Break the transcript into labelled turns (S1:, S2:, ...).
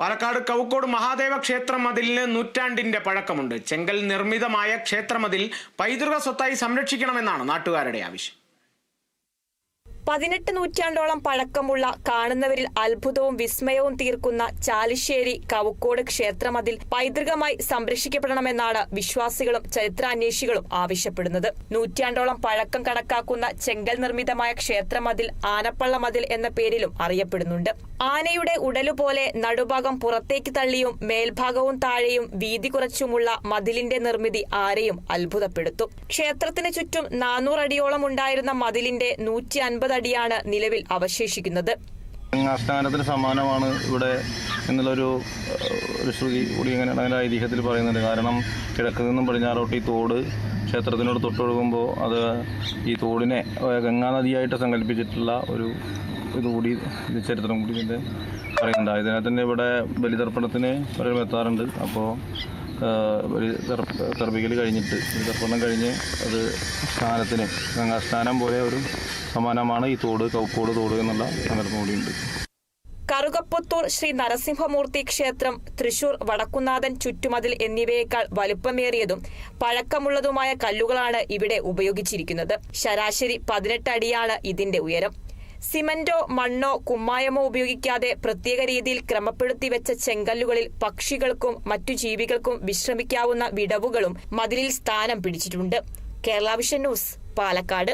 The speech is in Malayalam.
S1: പാലക്കാട് കവുക്കോട് മഹാദേവ ക്ഷേത്ര മതിലിന് നൂറ്റാണ്ടിന്റെ പഴക്കമുണ്ട്. ചെങ്കൽ നിർമ്മിതമായ ക്ഷേത്രമതിൽ പൈതൃക സ്വത്തായി സംരക്ഷിക്കണമെന്നാണ് നാട്ടുകാരുടെ ആവശ്യം.
S2: പതിനെട്ട് നൂറ്റാണ്ടോളം പഴക്കമുള്ള കാണുന്നവരിൽ അത്ഭുതവും വിസ്മയവും തീർക്കുന്ന ചാലിശ്ശേരി കവുക്കോട് ക്ഷേത്രമതിൽ പൈതൃകമായി സംരക്ഷിക്കപ്പെടണമെന്നാണ് വിശ്വാസികളും ചരിത്രാന്വേഷികളും ആവശ്യപ്പെടുന്നത്. നൂറ്റാണ്ടോളം പഴക്കം കണക്കാക്കുന്ന ചെങ്കൽ നിർമ്മിതമായ ക്ഷേത്രമതിൽ ആനപ്പള്ള മതിൽ എന്ന പേരിലും അറിയപ്പെടുന്നുണ്ട്. ആനയുടെ ഉടലുപോലെ നടുഭാഗം പുറത്തേക്ക് തള്ളിയും മേൽഭാഗവും താഴെയും വീതി കുറച്ചുമുള്ള മതിലിന്റെ നിർമ്മിതി ആരെയും അത്ഭുതപ്പെടുത്തും. ക്ഷേത്രത്തിന് ചുറ്റും നാനൂറടിയോളം ഉണ്ടായിരുന്ന മതിലിന്റെ നൂറ്റി അൻപത് അടിയാണ് നിലവിൽ അവശേഷിക്കുന്നത്.
S3: ആസ്ഥാനത്തിന് സമാനമാണ് ഇവിടെ എന്നുള്ളൊരു ഒരു ശ്രുതി കൂടി ഇങ്ങനെ അങ്ങനെ ഐതിഹ്യത്തിൽ പറയുന്നുണ്ട്. കാരണം കിഴക്ക് നിന്നും പടിഞ്ഞാറോട്ട് ഈ തോട് ക്ഷേത്രത്തിനോട് തൊട്ടൊഴുകുമ്പോൾ അത് ഈ തോടിനെ ഗംഗാനദിയായിട്ട് ഗംഗാ നദിയായിട്ട് സങ്കല്പിച്ചിട്ടുള്ള ഒരു ഇതുകൂടി ഇത് ചരിത്രം കൂടി ഇതിന്റെ പറയുന്നുണ്ട്. ഇതിനകത്ത് ഇവിടെ ബലിതർപ്പണത്തിന് പലരും എത്താറുണ്ട്. അപ്പോൾ തർപ്പിക്കൽ കഴിഞ്ഞിട്ട് ബലിതർപ്പണം കഴിഞ്ഞ് അത് സ്ഥാനത്തിന് ഗംഗാസ്ഥാനം പോലെ ഒരു സമാനമാണ് ഈ തോട് കൗക്കോട് തോട് എന്നുള്ള സങ്കല്പം കൂടിയുണ്ട്.
S2: കറുകപ്പുത്തൂർ ശ്രീ നരസിംഹമൂർത്തി ക്ഷേത്രം തൃശൂർ വടക്കുന്നാഥൻ ചുറ്റുമതിൽ എന്നിവയേക്കാൾ വലുപ്പമേറിയതും പഴക്കമുള്ളതുമായ കല്ലുകളാണ് ഇവിടെ ഉപയോഗിച്ചിരിക്കുന്നത്. ശരാശരി പതിനെട്ട് അടിയാണ് ഇതിന്റെ ഉയരം. സിമന്റോ മണ്ണോ കുമ്മായമോ ഉപയോഗിക്കാതെ പ്രത്യേക രീതിയിൽ ക്രമപ്പെടുത്തി വെച്ച ചെങ്കല്ലുകളിൽ പക്ഷികൾക്കും മറ്റു ജീവികൾക്കും വിശ്രമിക്കാവുന്ന വിടവുകളും മതിലിൽ സ്ഥാനം പിടിച്ചിട്ടുണ്ട്. Kerala vision news Palakkad.